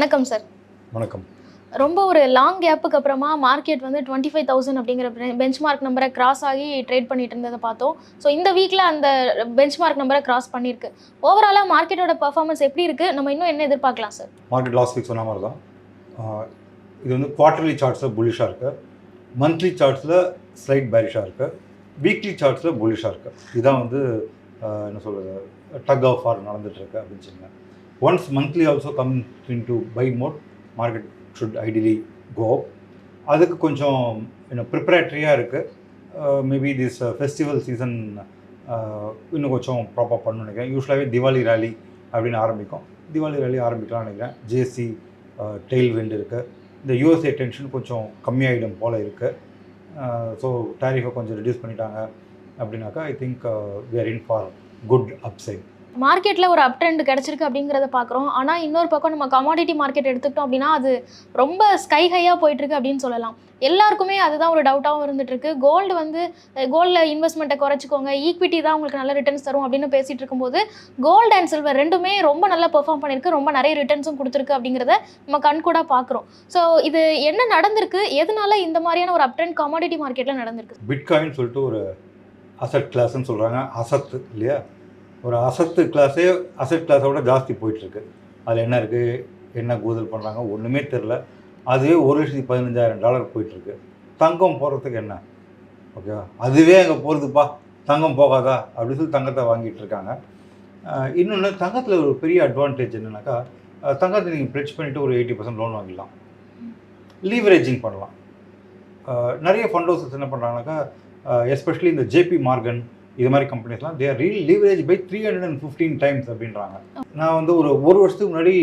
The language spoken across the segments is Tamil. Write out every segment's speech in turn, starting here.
வணக்கம் சார் வணக்கம். ரொம்ப ஒரு லாங் கேப்புக்கு அப்புறமா மார்க்கெட் வந்து டுவெண்ட்டி ஃபைவ் தௌசண்ட் அப்படிங்கிற பெஞ்ச் மார்க் நம்பரை கிராஸ் ஆகி ட்ரேட் பண்ணிட்டு இருந்ததை பார்த்தோம். ஸோ இந்த வீக்கில் அந்த பெஞ்ச் மார்க் நம்பரை கிராஸ் பண்ணியிருக்கு ஓவராலாக மார்க்கெட்டோட பர்ஃபார்மன்ஸ் எப்படி இருக்குது நம்ம இன்னும் என்ன எதிர்பார்க்கலாம் சார் மார்க்கெட் லாஸ்ட் வீக் சொன்ன மாதிரி தான் இது வந்து குவார்டர்லி சார்ட்ஸில் புல்லிஷாக இருக்குது மந்த்லி சார்ட்ஸில் ஸ்லைட் பேரிஷாக இருக்குது வீக்லி சார்ட்ஸில் புல்லிஷாக இருக்குது இதுதான் வந்து என்ன சொல்கிறது டக் ஆஃப் ஆர் நடந்துகிட்ருக்கு அப்படின்னு சொன்னேன் once monthly also come in to buy mode market should ideally go அதுக்கு கொஞ்சம் என்ன ப்ரிப்பரேட்டரியாக இருக்குது மேபி திஸ் ஃபெஸ்டிவல் சீசன் இன்னும் கொஞ்சம் ப்ராப்பர் பண்ணணும்னு நினைக்கிறேன். யூஸ்வலாகவே திவாலி ரேலி அப்படின்னு ஆரம்பிக்கும். திவாலி ரேலி ஆரம்பிக்கலாம்னு நினைக்கிறேன். ஜேசி டெய்ல் விண்ட் இருக்குது இந்த யூஎஸ்ஏ டென்ஷன் கொஞ்சம் கம்மியாகிடும் போல் இருக்குது ஸோ uh, டேரிஃபை கொஞ்சம் ரிடியூஸ் பண்ணிட்டாங்க அப்படின்னாக்கா I think we are in for good upside மார்க்கெட்டில் ஒரு அப் ட்ரெண்ட் கிடச்சிருக்கு அப்படிங்கிறத பார்க்குறோம். ஆனால் இன்னொரு பக்கம் நம்ம கமாடிட்டி மார்க்கெட் எடுத்துக்கிட்டோம் அப்படின்னா அது ரொம்ப ஸ்கை ஹையாக போயிட்டுருக்கு அப்படின்னு சொல்லலாம். எல்லாருக்குமே அதுதான் ஒரு டவுட்டாகவும் இருந்துட்டுருக்கு. கோல்டு வந்து கோல்டில் இன்வெஸ்ட்மெண்ட்டை குறைச்சிக்கோங்க. ஈக்விட்டி தான் உங்களுக்கு நல்ல ரிட்டர்ன்ஸ் தரும் அப்படின்னு பேசிகிட்டு இருக்கும்போது கோல்டு அண்ட் சில்வர் ரெண்டுமே ரொம்ப நல்லா பெர்ஃபார்ம் பண்ணியிருக்கு. ரொம்ப நிறைய ரிட்டர்ன்ஸும் கொடுத்துருக்கு அப்படிங்கிறத நம்ம கண் கூட பார்க்குறோம். ஸோ இது என்ன நடந்திருக்கு? எதனால இந்த மாதிரியான ஒரு அப் ட்ரெண்ட் கமாடிட்டி மார்க்கெட்டில் நடந்திருக்கு? பிட்காயின் சொல்லிட்டு ஒரு அசட் கிளாஸ்ன்னு சொல்கிறாங்க அசத்து இல்லையா? ஒரு அசத்து கிளாஸே அசட் கிளாஸோட ஜாஸ்தி போயிட்டுருக்கு. அதில் என்ன இருக்குது என்ன கூதல் பண்ணுறாங்க ஒன்றுமே தெரில அதுவே ஒரு லட்சத்தி பதினஞ்சாயிரம் டாலர் போயிட்டுருக்கு. தங்கம் போகிறதுக்கு என்ன? ஓகேவா அதுவே அங்கே போகிறதுப்பா தங்கம் போகாதா? அப்படின்னு சொல்லி தங்கத்தை வாங்கிட்டு இருக்காங்க. இன்னொன்று தங்கத்தில் ஒரு பெரிய அட்வான்டேஜ் என்னென்னாக்கா தங்கத்தை நீங்கள் ப்ரெச் பண்ணிவிட்டு ஒரு எயிட்டி பர்சன்ட் லோன் வாங்கிடலாம். லீவரேஜிங் பண்ணலாம். நிறைய ஃபண்ட் ஹவுசஸ் என்ன பண்ணுறாங்கனாக்கா எஸ்பெஷலி இந்த ஜேபி மார்கன் இது மாதிரி கம்பெனிஸ்லாம் their real leverage by three hundred and fifteen times அப்படின்றாங்க. நான் வந்து ஒரு ஒரு வருஷத்துக்கு முன்னாடி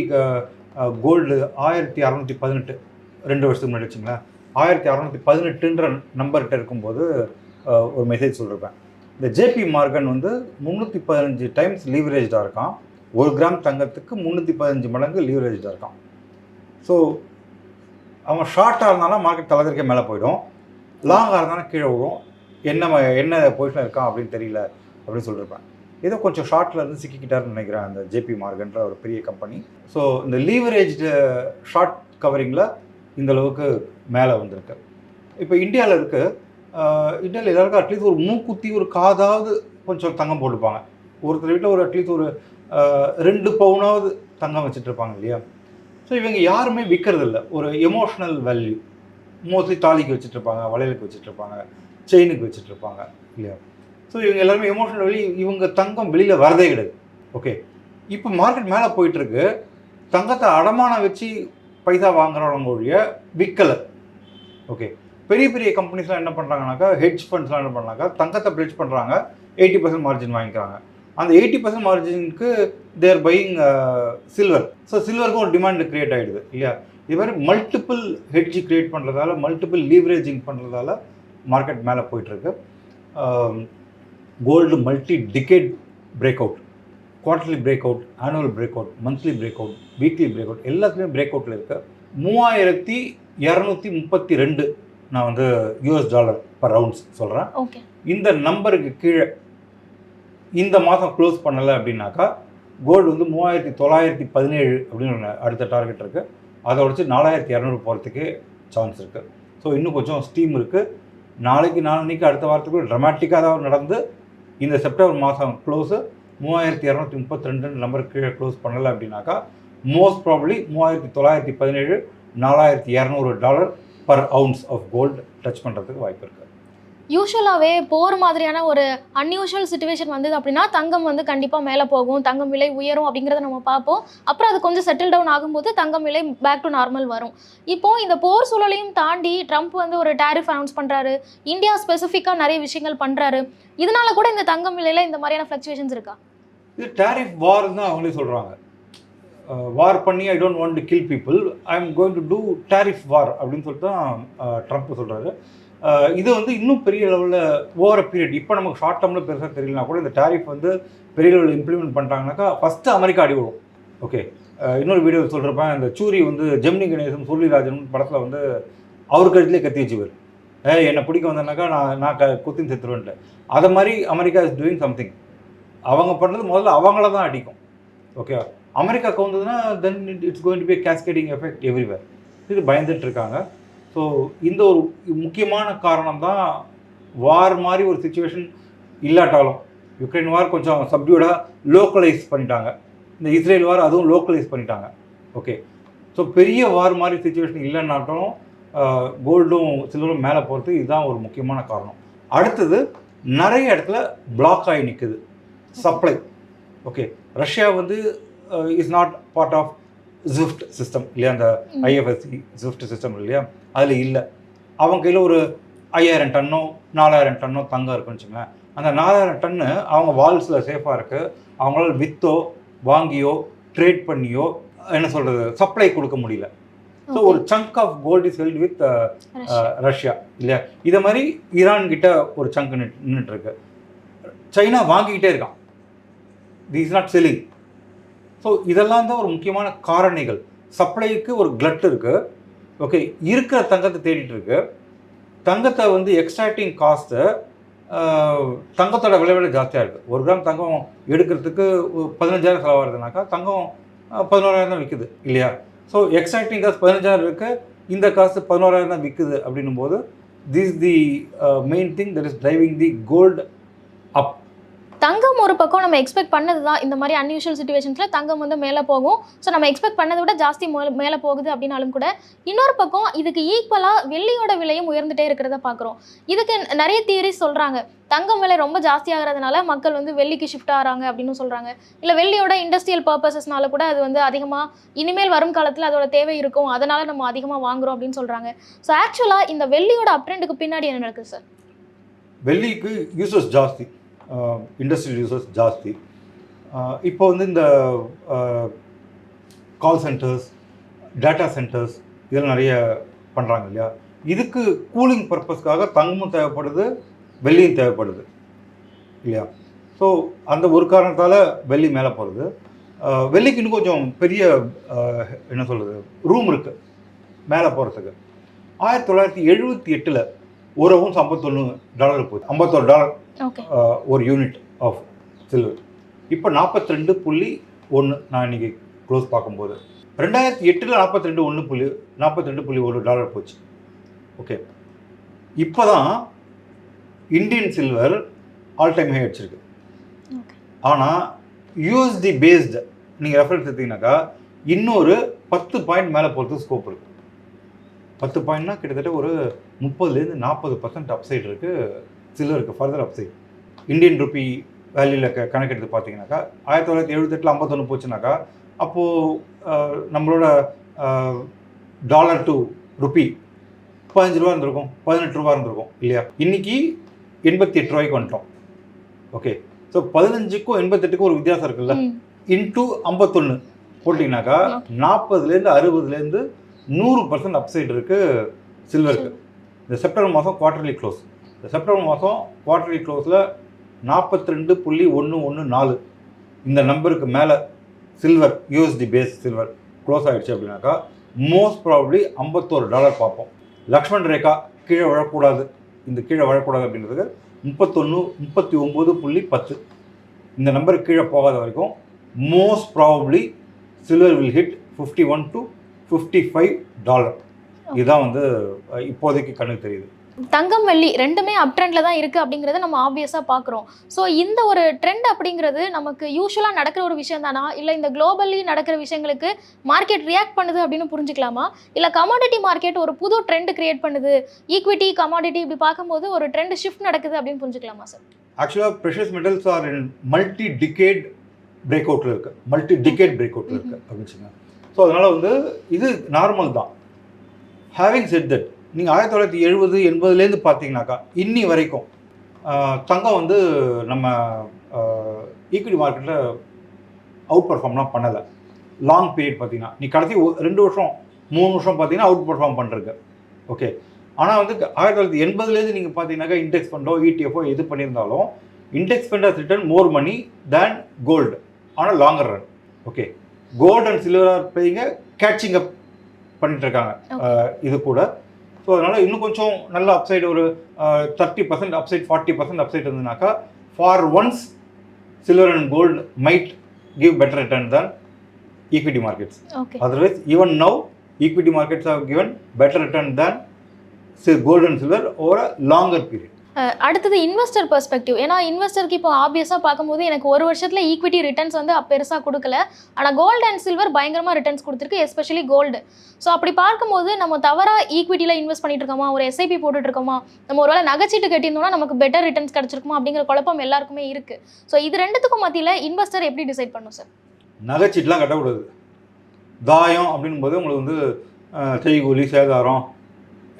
கோல்டு ஆயிரத்தி அறநூற்றி பதினெட்டு ரெண்டு வருஷத்துக்கு முன்னாடி வச்சுங்களேன். ஆயிரத்தி அறநூற்றி பதினெட்டுன்ற நம்பர்கிட்ட இருக்கும்போது ஒரு மெசேஜ் சொல்லியிருப்பேன் இந்த ஜேபி மார்கன் வந்து முந்நூற்றி பதினஞ்சு டைம்ஸ் லீவரேஜாக இருக்கான். ஒரு கிராம் தங்கத்துக்கு முந்நூற்றி பதினஞ்சு மடங்கு லீவரேஜாக இருக்கான். ஸோ அவன் ஷார்ட்டாக இருந்தாலும் மார்க்கெட் தலைதறிக்க மேலே போயிடும். லாங்காக இருந்தாலும் கீழே விழும் என்ன ம- என்ன பொசிஷன் இருக்கான் அப்படின்னு தெரியல அப்படின்னு சொல்லியிருப்பேன் ஏதோ கொஞ்சம் ஷார்ட்டில் இருந்து சிக்கிக்கிட்டாருன்னு நினைக்கிறேன் அந்த ஜேபி மார்கன்ற ஒரு பெரிய கம்பெனி ஸோ இந்த லீவரேஜ்டு ஷார்ட் கவரிங்கில் இந்த அளவுக்கு மேலே வந்திருக்கு. இப்போ இந்தியாவில் இருக்கு. இந்தியாவில் எல்லாருக்கும் அட்லீஸ்ட் ஒரு மூக்குத்தி ஒரு காதாவது கொஞ்சம் தங்கம் போட்டுப்பாங்க. ஒருத்தர் வீட்டில் ஒரு அட்லீஸ்ட் ஒரு ரெண்டு பவுனாவது தங்கம் வச்சுட்டு இருப்பாங்க இல்லையா? ஸோ இவங்க யாருமே விற்கிறது ஒரு எமோஷ்னல் வேல்யூ மோஸ்ட்லி தாலிக்கு வச்சுட்டு இருப்பாங்க வளையலுக்கு வச்சுட்டு இருப்பாங்க. செயினுக்கு வச்சுட்டு இருப்பாங்க இல்லையா? ஸோ இவங்க எல்லாருமே எமோஷனல் வெளி இவங்க தங்கம் வெளியில் வரதே கிடையாது. ஓகே இப்போ மார்க்கெட் மேலே போயிட்டுருக்கு. தங்கத்தை அடமானம் வச்சு பைசா வாங்குறவங்க ஒழிய விற்கலை ஓகே பெரிய பெரிய கம்பெனிஸ்லாம் என்ன பண்ணுறாங்கனாக்கா ஹெட்ஜ் ஃபண்ட்ஸ்லாம் என்ன பண்ணாக்கா தங்கத்தை பிளேஸ் பண்ணுறாங்க எயிட்டி பர்சன்ட் மார்ஜின் வாங்கிக்கிறாங்க. அந்த எயிட்டி பர்சன்ட் மார்ஜினுக்கு தேர் பையிங் சில்வர் ஸோ சில்வருக்கும் ஒரு டிமாண்ட் கிரியேட் ஆகிடுது இல்லையா? இது மாதிரி மல்டிபிள் ஹெட்ஜ் கிரியேட் பண்ணுறதால மல்டிபிள் லீவரேஜிங் பண்ணுறதால மார்க்கெட் மேலே போயிட்டுருக்கு. Gold multi decade break out quarterly break out annual break out monthly break out weekly break out எல்லாத்துலேயும் பிரேக் அவுட்டில் இருக்கு. மூவாயிரத்தி இரநூத்தி முப்பத்தி ரெண்டு நான் வந்து யூஎஸ் டாலர் பர் ரவுண்ட்ஸ் சொல்கிறேன் இந்த நம்பருக்கு கீழே இந்த மாதம் க்ளோஸ் பண்ணலை அப்படின்னாக்கா கோல்டு வந்து மூவாயிரத்தி தொள்ளாயிரத்தி பதினேழு அப்படின்னு ஒன்று அடுத்த டார்கெட் இருக்குது அதை உடச்சு நாலாயிரத்தி இரநூறு போகிறதுக்கு சான்ஸ் இருக்குது ஸோ இன்னும் கொஞ்சம் ஸ்டீம் இருக்குது நாளைக்கு நாளைக்கு அடுத்த வாரத்துக்குள்ள ட்ரமாட்டிக்காக தான் நடந்து இந்த செப்டம்பர் மாதம் க்ளோஸு மூவாயிரத்தி இரநூத்தி முப்பத்தி ரெண்டு நம்பருக்கு கீழே க்ளோஸ் பண்ணலை அப்படின்னாக்கா மோஸ்ட் ப்ராப்ளி மூவாயிரத்தி தொள்ளாயிரத்தி பதினேழு நாலாயிரத்தி இரநூறு dollar per ounce of gold touch பண்ணுறதுக்கு வாய்ப்பு இருக்குது யூஸ்வலாகவே போர் மாதிரியான ஒரு அன்யூஷுவல் சுச்சுவேஷன் வந்தது அப்படின்னா தங்கம் வந்து கண்டிப்பாக மேலே போகும் தங்கம் விலை உயரும் அப்படிங்கிறத நம்ம பார்ப்போம். அப்புறம் அது கொஞ்சம் செட்டில் டவுன் ஆகும்போது தங்கம் விலை பேக் டு நார்மல் வரும். இப்போ இந்த போர் சூழலையும் தாண்டி ட்ரம்ப் வந்து ஒரு டேரிஃப் அனௌன்ஸ் பண்ணுறாரு இந்தியா ஸ்பெசிஃபிக்காக நிறைய விஷயங்கள் பண்ணுறாரு இதனால கூட இந்த தங்கம் விலையில் இந்த மாதிரியான ஃப்ளக்சுவேஷன்ஸ் இருக்கா? இது டேரிஃப் வார்னு தான் அவங்களே சொல்கிறாங்க வார் பண்ணி I don't want to kill people I am going to do tariff war அப்படின்னு சொல்லிட்டு தான் ட்ரம்ப் சொல்கிறாரு இது வந்து இன்னும் பெரிய லெவலில் ஓவர பீரியட் இப்போ நமக்கு ஷார்ட் டேர்மில் பெருசாக தெரியலனா கூட இந்த டேரிஃப் வந்து பெரிய லெவலில் இம்ப்ளிமெண்ட் பண்ணுறாங்கனாக்கா ஃபஸ்ட்டு அமெரிக்கா அடி விடும். ஓகே இன்னொரு வீடியோ சொல்கிறப்ப இந்த சூரி வந்து ஜெமினி கணேசன் சூரியராஜன் படத்தில் வந்து அவர் கழுத்துலேயே கத்தி வச்சுவார் ஏ என்னை பிடிக்க வந்தேன்னாக்கா நான் நான் க குத்தின்னு செத்துருவேன்ட்டு. அதை மாதிரி அமெரிக்கா இஸ் டூயிங் சம்திங் அவங்க பண்ணது முதல்ல அவங்கள தான் அடிக்கும். ஓகே அமெரிக்காவுக்கு வந்ததுன்னா then it's going to be cascading effect everywhere இது பயந்துட்டு இருக்காங்க ஸோ இந்த ஒரு முக்கியமான காரணம் தான் வார் மாதிரி ஒரு சுச்சுவேஷன் இல்லாட்டாலும் யுக்ரைன் வார் கொஞ்சம் சப்டியூடாக லோக்கலைஸ் பண்ணிட்டாங்க. இந்த இஸ்ரேல் வார் அதுவும் லோக்கலைஸ் பண்ணிட்டாங்க. ஓகே ஸோ பெரிய வார் மாதிரி சுச்சுவேஷன் இல்லைன்னாட்டும் கோல்டும் சில்வரும் மேலே போகிறதுக்கு இதுதான் ஒரு முக்கியமான காரணம். அடுத்தது நிறைய இடத்துல பிளாக் ஆகி நிற்குது சப்ளை ஓகே ரஷ்யா வந்து is not part of GIFT system இல்லையா? அந்த. ஐஎஃப்எஸ்சி ஜிஃப்ட் சிஸ்டம் இல்லையா? அதில் இல்லை. அவங்க கையில் ஒரு ஐயாயிரம் டன்னோ நாலாயிரம் டன்னோ தங்கம் இருக்குன்னு வச்சுங்களேன் அந்த நாலாயிரம் டன்னு அவங்க வால்ஸில் சேஃபாக இருக்குது அவங்களால விற்றோ வாங்கியோ ட்ரேட் பண்ணியோ என்ன சொல்கிறது சப்ளை கொடுக்க முடியல. ஸோ ஒரு chunk of gold is held with Russia இல்லையா? இதை மாதிரி ஈரான் கிட்ட ஒரு சங்க் நின்றுட்டு இருக்கு. சைனா வாங்கிக்கிட்டே இருக்கான். The is not selling so இதெல்லாம் தான் ஒரு முக்கியமான காரணிகள். சப்ளைக்கு ஒரு கிளட் இருக்குது ஓகே இருக்கிற தங்கத்தை தேடிட்டு இருக்கு. தங்கத்தை வந்து எக்ஸ்ட்ராக்டிங் காஸ்ட்டு தங்கத்தோட விளைவிட ஜாஸ்தியாக இருக்குது ஒரு கிராம் தங்கம் எடுக்கிறதுக்கு பதினஞ்சாயிரம் செலவாகிறதுனாக்கா தங்கம் பதினோராயிரம் தான் விற்குது இல்லையா? ஸோ எக்ஸ்ட்ராக்டிங் காசு பதினஞ்சாயிரம் இருக்குது இந்த காசு பதினோராயிரம் தான் விற்குது அப்படின்னும் போது this the main thing that is driving the gold up தங்கம் ஒரு பக்கம் நம்ம எக்ஸ்பெக்ட் பண்ணது தான் இந்த மாதிரி அன்யூஷுவல் சுச்சுவேஷன்ஸில் தங்கம் வந்து மேலே போகும். ஸோ நம்ம எக்ஸ்பெக்ட் பண்ணதை விட ஜாஸ்தி மே- மேலே போகுது அப்படின்னாலும் கூட இன்னொரு பக்கம் இதுக்கு ஈக்குவலாக வெள்ளியோட விலையும் உயர்ந்துட்டே இருக்கிறத பார்க்குறோம். இதுக்கு நிறைய தியரிஸ் சொல்கிறாங்க தங்கம் விலை ரொம்ப ஜாஸ்தி ஆகிறதுனால மக்கள் வந்து வெள்ளிக்கு ஷிஃப்ட் ஆகிறாங்க அப்படின்னு சொல்கிறாங்க இல்லை வெள்ளியோட இண்டஸ்ட்ரியல் பர்பஸஸ்னால கூட அது வந்து அதிகமாக இனிமேல் வரும் காலத்தில் அதோட தேவை இருக்கும். அதனால் நம்ம அதிகமாக வாங்குறோம் அப்படின்னு சொல்கிறாங்க ஸோ ஆக்சுவலாக இந்த வெள்ளியோட அப்ரெண்டுக்கு பின்னாடி என்ன நடக்குது சார் வெள்ளிக்கு யூசஸ் ஜாஸ்தி. இண்டஸ்ட்ரியல் யூசர்ஸ் ஜாஸ்தி. இப்போ வந்து இந்த கால் சென்டர்ஸ் டேட்டா சென்டர்ஸ் இதெல்லாம் நிறைய பண்ணுறாங்க இல்லையா? இதுக்கு கூலிங் பர்பஸ்க்காக தங்கமும் தேவைப்படுது வெள்ளியும் தேவைப்படுது இல்லையா? ஸோ அந்த ஒரு காரணத்தால் வெள்ளி மேலே போகிறது வெள்ளிக்கு இன்னும் கொஞ்சம் பெரிய என்ன சொல்கிறது ரூம் இருக்குது மேலே போகிறதுக்கு ஆயிரத்தி தொள்ளாயிரத்தி எழுபத்தி எட்டில் ஒரு அவுன்ஸ் ஐம்பத்தொன்று டாலர் போச்சு. ஐம்பத்தொரு டாலர். ஒரு யூனிட் ஆஃப் சில்வர் இப்போ நாற்பத்தி ரெண்டு புள்ளி ஒன்று நான் இன்னைக்கு க்ளோஸ் பார்க்கும்போது. ரெண்டாயிரத்தி எட்டில் நாற்பத்தி ரெண்டு ஒன்று புள்ளி நாற்பத்தி ரெண்டு புள்ளி ஒரு டாலர் போச்சு. ஓகே இப்போ தான் Indian silver all time high அடிச்சிருக்கு ஆனால் யூஎஸ்டி பேஸ்டு நீங்கள் ரெஃபரன்ஸ் எடுத்தீங்கன்னாக்கா இன்னொரு பத்து பாயிண்ட் மேலே போகிறதுக்கு ஸ்கோப் இருக்குது பத்து பாயிண்ட்னா கிட்டத்தட்ட ஒரு முப்பதுலேருந்து நாற்பது பர்சன்ட் அப்சைட் இருக்குது சில்வருக்கு ஃபர்தர் அப்சைட் இந்தியன் ருபி வேல்யூவில் க கணக்கெடுத்து பார்த்தீங்கன்னாக்கா ஆயிரத்தி தொள்ளாயிரத்தி எழுபத்தெட்டில் ஐம்பத்தொன்று போச்சுனாக்கா அப்போது நம்மளோட டாலர் டு ருபி பதினஞ்சு ரூபா இருந்திருக்கும் பதினெட்டு ரூபா இருந்திருக்கும் இல்லையா? இன்னைக்கு எண்பத்தி எட்டு ரூபாய்க்கு வந்துட்டோம். ஓகே ஸோ பதினஞ்சுக்கும் எண்பத்தெட்டுக்கும் ஒரு வித்தியாசம் இருக்குல்ல? இன்டூ ஐம்பத்தொன்று போட்டிங்கனாக்கா நாற்பதுலேருந்து அறுபதுலேருந்து நூறு பர்சன்ட் அப்சைட் இருக்குது சில்வருக்கு இந்த செப்டம்பர் மாதம் குவார்டர்லி க்ளோஸ் செப்டம்பர் மாதம் குவார்டர்லி க்ளோஸில் நாற்பத்தி ரெண்டு புள்ளி ஒன்று ஒன்று நாலு. இந்த நம்பருக்கு மேலே silver USD base silver close ஆகிடுச்சு அப்படின்னாக்கா மோஸ்ட் ப்ராபப்ளி ஐம்பத்தோரு டாலர் பார்ப்போம். லக்ஷ்மண் ரேகா கீழே விழக்கூடாது இந்த கீழே விழக்கூடாது அப்படின்றதுக்கு முப்பத்தொன்று முப்பத்தி ஒம்பது புள்ளி பத்து. இந்த நம்பருக்கு கீழே போகாத வரைக்கும் most probably silver will hit fifty one to fifty five dollar இதுதான் வந்து இப்போதைக்கு கண்ணுக்கு தெரியுது. தங்கம் வெள்ளி ரெண்டுமே அப் ட்ரெண்டில் தான் இருக்குது அப்படிங்கிறத நம்ம ஆப்வியஸாக பார்க்குறோம் ஸோ இந்த ஒரு ட்ரெண்ட் அப்படிங்கிறது நமக்கு யூஸ்வலாக நடக்கிற ஒரு விஷயம் தானா? இல்லை இந்த குளோபலி நடக்கிற விஷயங்களுக்கு மார்க்கெட் ரியாக்ட் பண்ணுது அப்படின்னு புரிஞ்சுக்கலாமா? இல்லை கமாடிட்டி மார்க்கெட் ஒரு புது ட்ரெண்ட் கிரியேட் பண்ணுது? ஈக்விட்டி கமாடிட்டி இப்படி பார்க்கும்போது ஒரு ட்ரெண்ட் ஷிஃப்ட் நடக்குது அப்படின்னு புரிஞ்சுக்கலாமா சார் ஆக்சுவலாக precious metals are in multi decade break அவுட்டில் இருக்கு. மல்டி டிகேட் பிரேக் அவுட்டில் இருக்கு அப்படின்னு சொன்னாங்க. ஸோ அதனால் வந்து இது நார்மல் தான். ஹேவிங் செட் தட் நீங்கள் ஆயிரத்தி தொள்ளாயிரத்தி எழுபது எண்பதுலேருந்து பார்த்தீங்கன்னாக்கா இன்னி வரைக்கும் தங்கம் வந்து நம்ம ஈக்விட்டி மார்க்கெட்டில் அவுட் பர்ஃபார்ம்லாம் பண்ணலை. லாங் பீரியட் பார்த்தீங்கன்னா நீ கடைசி ரெண்டு வருஷம் மூணு வருஷம் பார்த்தீங்கன்னா அவுட் பர்ஃபார்ம் பண்ணுறக்கு ஓகே ஆனால் வந்து ஆயிரத்தி தொள்ளாயிரத்தி எண்பதுலேருந்து நீங்கள் பார்த்தீங்கன்னாக்கா இண்டெக்ஸ் ஃபண்டோ இடிஎஃப்ஓ எது பண்ணியிருந்தாலும் index fund has return more money than gold ஆனால் longer run okay gold and silver are playing catching up பண்ணிட்டு இருக்காங்க. இது கூட. ஸோ அதனால் இன்னும் கொஞ்சம் நல்ல அப்சைடு ஒரு thirty percent upside forty percent upside இருந்ததுனாக்கா for once silver and gold might give better return தான். Okay Otherwise, even now, equity markets have given better return than say gold and silver over a longer period. அடுத்தது இன்வெஸ்டர் பெர்ஸ்பெக்டிவ் ஏன்னா இன்வெஸ்டருக்கு இப்போ ஆப்வியஸாக பார்க்கும்போது எனக்கு ஒரு வருஷத்தில் ஈக்விட்டி ரிட்டர்ன்ஸ் வந்து பெருசாக கொடுக்கல. ஆனால் கோல்டு அண்ட் சில்வர் பயங்கரமாக ரிட்டர்ன்ஸ் கொடுத்துருக்கு எஸ்பெஷலி கோல்டு ஸோ அப்படி பார்க்கும்போது நம்ம தவறாக ஈக்விட்டியில் இன்வெஸ்ட் பண்ணிட்டு இருக்கோமா? ஒரு எஸ்ஐபி போட்டுட்டு இருக்கோமா? நம்ம ஒருவேளை நகைச்சீட்டு கட்டியிருந்தோம்னா நமக்கு பெட்டர் ரிட்டர்ன்ஸ் கிடச்சிருக்குமா? அப்படிங்கிற குழப்பம் எல்லாருக்குமே இருக்குது ஸோ இது ரெண்டுத்துக்கும் மத்தியில் இன்வெஸ்டர் எப்படி டிசைட் பண்ணும் சார் நகைச்சீட்டுலாம் கட்டக்கூடாது. தாயம் அப்படின்னும் போது உங்களுக்கு வந்து செய்கூலி சேதாரம்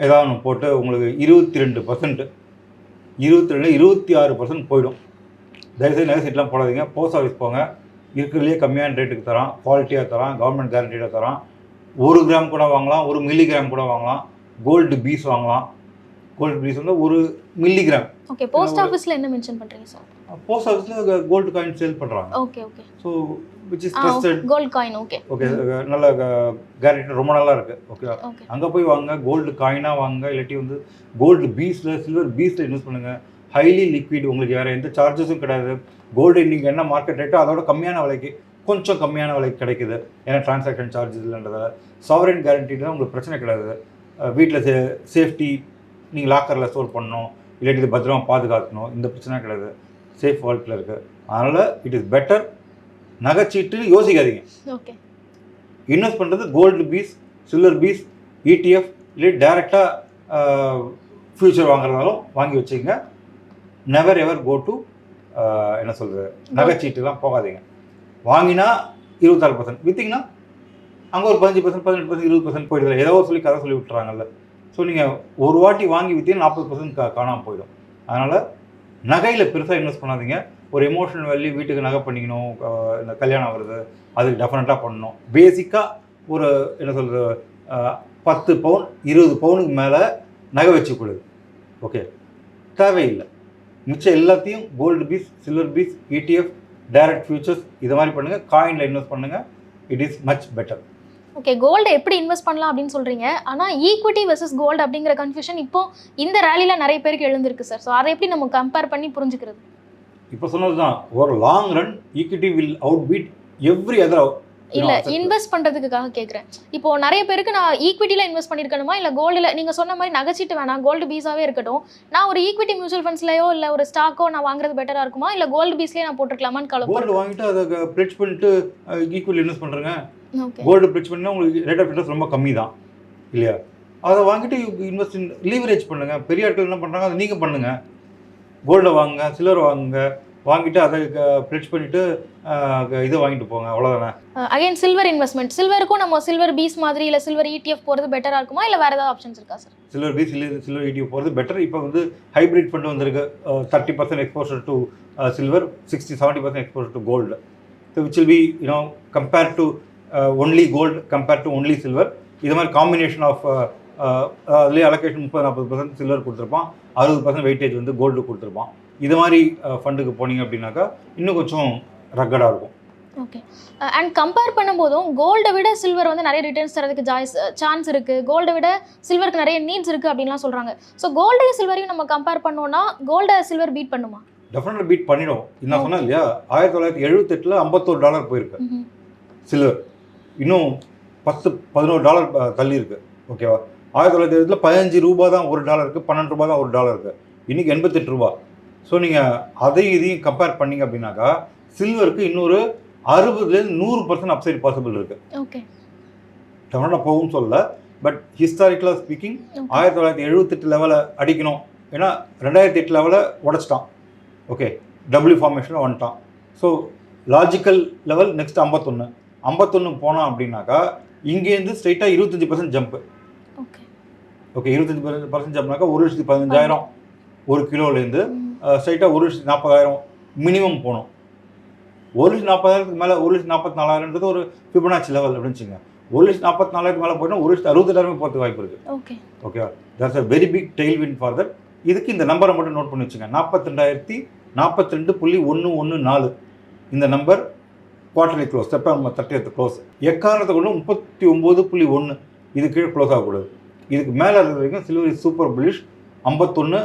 ஏதாவது ஒன்று போட்டு உங்களுக்கு இருபத்தி ரெண்டு பர்சன்ட்டு இருபத்தி ரெண்டு இருபத்தி ஆறு பர்சன்ட் போயிடும் தயவுசெய்து நகைச்சீட்லாம் போடாதீங்க. போஸ்ட் ஆஃபீஸ் போங்க. இருக்கிறதுலே கம்மியான ரேட்டுக்கு தரான். குவாலிட்டியாக தரான். கவர்மெண்ட் கேரண்டியாக தரான். ஒரு கிராம் கூட வாங்கலாம். ஒரு மில்லி கிராம் கூட வாங்கலாம். கோல்டு பீஸ் வாங்கலாம். கோல்டு பீஸ் வந்து ஒரு மில்லி கிராம் ஓகே போஸ்ட் ஆஃபீஸில் என்ன மென்ஷன் பண்ணுறீங்க சார் போஸ்ட் ஆஃபீஸில் கோல்டு காயின் சேல் பண்ணுறாங்க okay okay so which is a trusted gold coin okay okay நல்ல கேரண்டி ரொம்ப நல்லா இருக்குது ஓகே அங்கே போய் வாங்க கோல்டு காயினாக வாங்க இல்லாட்டி வந்து கோல்டு பீஸில் சில்வர் பீஸில் இன்வெஸ்ட் பண்ணுங்கள் ஹைலி லிக்விட் உங்களுக்கு வேறு எந்த சார்ஜஸும் கிடையாது. கோல்டு இன்றைக்கி என்ன மார்க்கெட் ரேட்டோ அதோட கம்மியான விலைக்கு கொஞ்சம் கம்மியான விலைக்கு கிடைக்குது. ஏன்னா டிரான்சாக்ஷன் சார்ஜஸ் இல்லைன்றதால. சாவரன் கேரண்டினா உங்களுக்கு பிரச்சனை கிடையாது. வீட்டில் சே சேஃப்டி நீங்கள் லாக்கரில் ஸ்டோர் பண்ணணும். இல்லாட்டி இது பத்திரமா பாதுகாக்கணும். இந்த பிரச்சனை கிடையாது. சேஃப் வால்ட்டில் இருக்குது அதனால் இட் இஸ் பெட்டர் நகைச்சீட்டு யோசிக்காதீங்க. ஓகே இன்வெஸ்ட் பண்ணுறது gold piece silver piece ETF இல்லை டேரெக்டாக ஃபியூச்சர் வாங்குறதாலும் வாங்கி வச்சுக்கோங்க. நெவர் எவர் கோ டு என்ன சொல்கிறது நகைச்சீட்டுலாம் போகாதீங்க. வாங்கினா இருபத்தாறு பர்சன்ட் விற்றிங்கன்னா அங்கே ஒரு பதினஞ்சு பர்சன்ட் பதினெட்டு பர்சன்ட் இருபது பர்சன்ட் போயிடுது. ஏதோ சொல்லி கதை சொல்லி விட்டுறாங்கல்ல. ஸோ நீங்கள் ஒரு வாட்டி வாங்கி விற்றீங்கன்னா நாற்பது பர்சன்ட் காணாமல் போயிடும். அதனால் நகையில் பெருசாக இன்வெஸ்ட் பண்ணாதீங்க. ஒரு எமோஷனல் வேல்யூ வீட்டுக்கு நகை பண்ணிக்கணும் இந்த கல்யாணம் வருது அதுக்கு டெஃபினட்டாக பண்ணணும். பேசிக்காக ஒரு என்ன சொல்கிறது பத்து பவுன் இருபது பவுனுக்கு மேலே நகை வச்சுக்கூடாது ஓகே தேவையில்லை. மிச்சம் எல்லாத்தையும் gold piece silver piece ETF direct futures இது மாதிரி பண்ணுங்கள் காயினில் இன்வெஸ்ட் பண்ணுங்கள் it is much better okay gold எப்படி இன்வெஸ்ட் பண்ணலாம் அப்படின்னு சொல்றீங்க. ஆனா ஈக்விட்டி வெர்சஸ் கோல்டு அப்படிங்கிற கன்ஃபியூஷன் இப்போ இந்த ரேலில நிறைய பேருக்கு எழுந்திருக்கு சார் ஸோ அதை எப்படி நம்ம கம்பேர் பண்ணி புரிஞ்சுக்கிறது? இப்போ சொன்னது தான் ஒரு long run equity will out beat every other இல்ல இன்வெஸ்ட் பண்றதுக்காக கேக்குறேன். இப்போ நிறைய பேருக்கு நான் ஈக்விட்டில இன்வெஸ்ட் பண்ணிருக்கணுமா? இல்ல கோல்டுல நீங்க சொன்ன மாதிரி நகைச்சீட்டு வேணாம் கோல்டு பீஸாவே இருக்கட்டும். நான் ஒரு ஈக்விட்டி மியூச்சுவல் ஃபண்ட்ஸ்லயோ இல்ல ஒரு ஸ்டாக்கோ நான் வாங்குறது பெட்டரா இருக்குமா? இல்ல கோல்டு பீஸ்லயே நான் போட்டுக்கலாமான்னு கோல்டு கலப்பு வாங்கிட்டு அதை ப்ளெச் பண்ணிட்டு ஈக்குவல் இன்வெஸ்ட் பண்ணுறேங்க ஓகே கோல்டு ப்ளெச் பண்ணால் உங்களுக்கு ரேட் ஆஃப் இன்ட்ரெஸ்ட் ரொம்ப கம்மி தான் இல்லையா? அதை வாங்கிட்டு இன்வெஸ்ட் லீவரேஜ் பண்ணுங்கள் பெரிய ஆட்கள் என்ன பண்ணுறாங்க அதை நீங்கள் பண்ணுங்கள் கோல்டை வாங்குங்க சில்வர் வாங்குங்க. வாங்கிட்டு அதை ப்ளெச் பண்ணிவிட்டு இதை வாங்கிட்டு போங்க. அவ்வளோதானே அகைன் சில்வர் இன்வெஸ்ட்மெண்ட் சில்வருக்கும் நம்ம சில்வர் பீஸ் மாதிரி இல்ல சில்வர் இடிஎஃப் போறது பெட்டரா இருக்குமா? இல்ல வேற ஏதாவது ஆப்ஷன்ஸ் இருக்கா sir silver be silver silver edu போகிறது பெட்டர் இப்போ வந்து ஹைப்ரிட் ஃபண்ட் வந்திருக்கு. Thirty percent exposure to silver sixty seventy percent exposure to gold so which will be you know compare to only gold compare to only silver இது மாதிரி காம்பினேஷன் ஆஃப் அதுலேயே அலோகேஷன் முப்பது நாற்பது பர்சன்ட் சில்வர் கொடுத்துருப்பான். அறுபது பர்சன்ட் வெயிட்டேஜ் வந்து கோல்டு கொடுத்துருப்பான். இது மாதிரி ஃபண்டுக்கு போனீங்க அப்படின்னாக்கா இன்னும் கொஞ்சம் ரக்கடாக இருக்கும். ஓகே அண்ட் கம்பேர் பண்ணும்போதும் கோல்டை விட சில்வர் வந்து நிறைய ரிட்டர்ன்ஸ் தரதுக்கு ஜாய்ஸ் சான்ஸ் இருக்கு. கோல்டை விட சில்வருக்கு நிறைய நீட்ஸ் இருக்கு அப்படின்லாம் சொல்றாங்க. ஸோ கோல்டையும் சில்வரையும் நம்ம கம்பேர் பண்ணோம்னா கோல்டை சில்வர் பீட் பண்ணுமா? டெஃபினட்டாக பீட் பண்ணிடும். நான் சொன்னேன் இல்லையா? ஆயிரத்தி தொள்ளாயிரத்தி எழுபத்தெட்டில் ஐம்பத்தோரு டாலர் போயிருக்கு. சில்வர் இன்னும் பத்து பதினோரு டாலர் தள்ளி இருக்கு. ஓகேவா ஆயிரத்தி தொள்ளாயிரத்தி எழுபத்தில் பதினஞ்சு ரூபா தான் ஒரு டாலருக்கு பன்னெண்டு ரூபா தான் ஒரு டாலருக்கு இன்னைக்கு எண்பத்தெட்டு ரூபா. ஸோ நீங்கள் அதையும் இதையும் கம்பேர் பண்ணீங்க அப்படின்னாக்கா சில்வருக்கு இன்னொரு அறுபதுலேருந்து நூறு பர்சன்ட் அப்சைட் பாசிபிள் இருக்குது ஓகே டெஃபினட்டாக போகும்னு சொல்லல பட் ஹிஸ்டாரிக்கலாக ஸ்பீக்கிங். ஆயிரத்தி தொள்ளாயிரத்தி எழுபத்தெட்டு லெவலை அடிக்கணும். ஏன்னா ரெண்டாயிரத்தி எட்டு லெவலை உடச்சிட்டான். ஓகே டபிள்யூ ஃபார்மேஷனில் வந்துட்டான். ஸோ லாஜிக்கல் லெவல் நெக்ஸ்ட் ஐம்பத்தொன்று ஐம்பத்தொன்று போனோம் அப்படின்னாக்கா இங்கேருந்து ஸ்ட்ரைட்டாக இருபத்தஞ்சி பர்சன்ட் ஜம்ப்பு ஓகே இருபத்தஞ்சி பர்சன்ட் பர்சன்ட் ஜம்ப்னாக்கா ஒரு லட்சத்தி பதினஞ்சாயிரம். ஒரு கிலோலேருந்து ஸ்ட்ரைட்டாக ஒரு லட்சத்தி நாற்பதாயிரம் மினிமம் போகணும். ஒரு லட்சத்தி நாற்பதாயிரத்துக்கு மேலே ஒரு லட்சத்தி நாற்பத்தி நாலாயிரம்ன்றது ஒரு ஃபிபனாச்சி லெவல் அப்படின்னு வச்சுங்க. ஒரு லட்சத்தி நாற்பத்தி நாலாயிரத்துக்கு மேலே போயிட்டா ஒரு லட்சத்தி அறுபத்தெட்டாயிரமே போகிறதுக்கு வாய்ப்பு இருக்குது ஓகே ஓகேவா that's a very big tailwind for that இதுக்கு இந்த நம்பரை மட்டும் நோட் பண்ணி வச்சுங்க. நாற்பத்தி ரெண்டாயிரத்தி நாற்பத்தி ரெண்டு புள்ளி ஒன்று ஒன்று நாலு. இந்த number quarterly close September thirty close எக்காரணத்தை கொண்டு முப்பத்தி ஒம்பது புள்ளி ஒன்று இது கீழே க்ளோஸ் ஆகக்கூடாது. இதுக்கு மேலே இருக்கிற வரைக்கும் சில்வர் சூப்பர் புலிஷ் ஐம்பத்தொன்று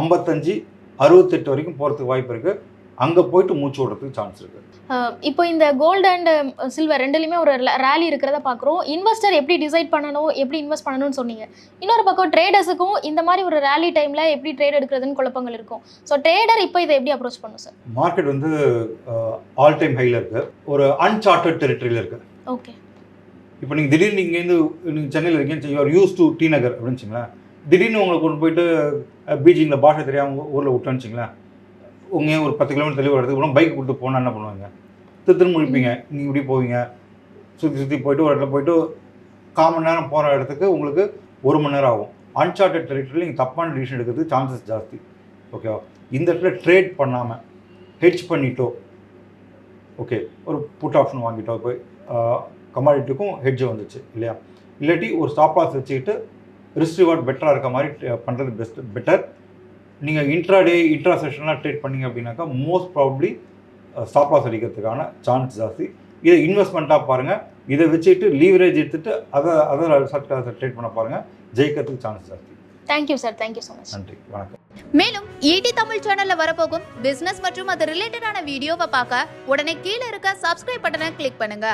ஐம்பத்தஞ்சு அறுபத்தெட்டு வரைக்கும் போகிறதுக்கு வாய்ப்பு இருக்குது அங்கே போயிட்டு மூச்சு விடுறதுக்கு சான்ஸ் இருக்குது இப்போ இந்த கோல்டு அண்ட் சில்வர் ரெண்டுலையுமே ஒரு ரேலி இருக்கிறத பார்க்குறோம் இன்வெஸ்டர் எப்படி டிசைட் பண்ணணும் எப்படி இன்வெஸ்ட் பண்ணணும்னு சொன்னீங்க. இன்னொரு பக்கம் ட்ரேடர்ஸுக்கும் இந்த மாதிரி ஒரு ரேலி டைமில் எப்படி ட்ரேட் எடுக்கிறதுன்னு குழப்பங்கள் இருக்கும். ஸோ ட்ரேடர் இப்போ இதை எப்படி அப்ரோச் பண்ணும் சார் மார்க்கெட் வந்து ஆல் டைம் ஹையில் இருக்குது ஒரு அன்சார்ட்டட் டெரிட்டரியில் இருக்குது ஓகே இப்போ நீங்கள் திடீர்னு இங்கேருந்து நீங்கள் சென்னையில் இருக்கீங்கன்னு you are use to T Nagar அப்படின்னு திடீர்னு உங்களை கொண்டு போயிட்டு பீச்சிங்கில் பாஷை தெரியாமல் ஊரில் விட்டோன்னு உங்க ஒரு பத்து கிலோமீட்டர் தெளிவாக இடத்துக்கு கூட பைக் கொடுத்து போனால் என்ன பண்ணுவாங்க? திருத்தணும் முடிப்பீங்க நீங்கள் இப்படி போவீங்க. சுற்றி சுற்றி போயிட்டு ஒரு இடத்துல போயிட்டு கால் மணி நேரம் போகிற இடத்துக்கு உங்களுக்கு ஒரு மணி நேரம் ஆகும். அன்சார்டட் டெரிட்டரியில் நீங்கள் தப்பான டிசிஷன் எடுக்கிறதுக்கு சான்சஸ் ஜாஸ்தி. ஓகேவா இந்த இடத்துல ட்ரேட் பண்ணாமல் ஹெட்ஜ் பண்ணிட்டோ ஓகே ஒரு புட் ஆப்ஷன் வாங்கிட்டோ போய் கமாடிட்டிக்கும் ஹெட்ஜ் வந்துச்சு இல்லையா? இல்லாட்டி ஒரு ஸ்டாப் லாஸ் வச்சுக்கிட்டு ரிஸ்க் ரிவார்ட் பெட்டராக இருக்க மாதிரி பண்ணுறது பெஸ்ட் பெட்டர் நீங்கள் இன்ட்ராடே இன்ட்ரா செஷன்லாம் ட்ரேட் பண்ணீங்க அப்படின்னாக்கா மோஸ்ட் ப்ராப்ளி ஸ்டாப் லாஸ் அடிக்கிறதுக்கான சான்ஸ் ஜாஸ்தி. இதை இன்வெஸ்ட்மெண்ட்டாக பாருங்கள் இதை வச்சுட்டு லீவரேஜ் எடுத்துட்டு அதை சர்ட் ட்ரேட் பண்ண பாருங்கள் ஜெயிக்கிறதுக்கு சான்ஸ் ஜாஸ்தி. Thank you sir thank you so much நன்றி. வணக்கம். மேலும் ஈடி தமிழ் சேனல்ல வரப்போகும் பிசினஸ் மற்றும் அது ரிலேட்டடான வீடியோவை பார்க்க உடனே கீழே இருக்க சப்ஸ்கிரைப் பட்டனை கிளிக் பண்ணுங்க.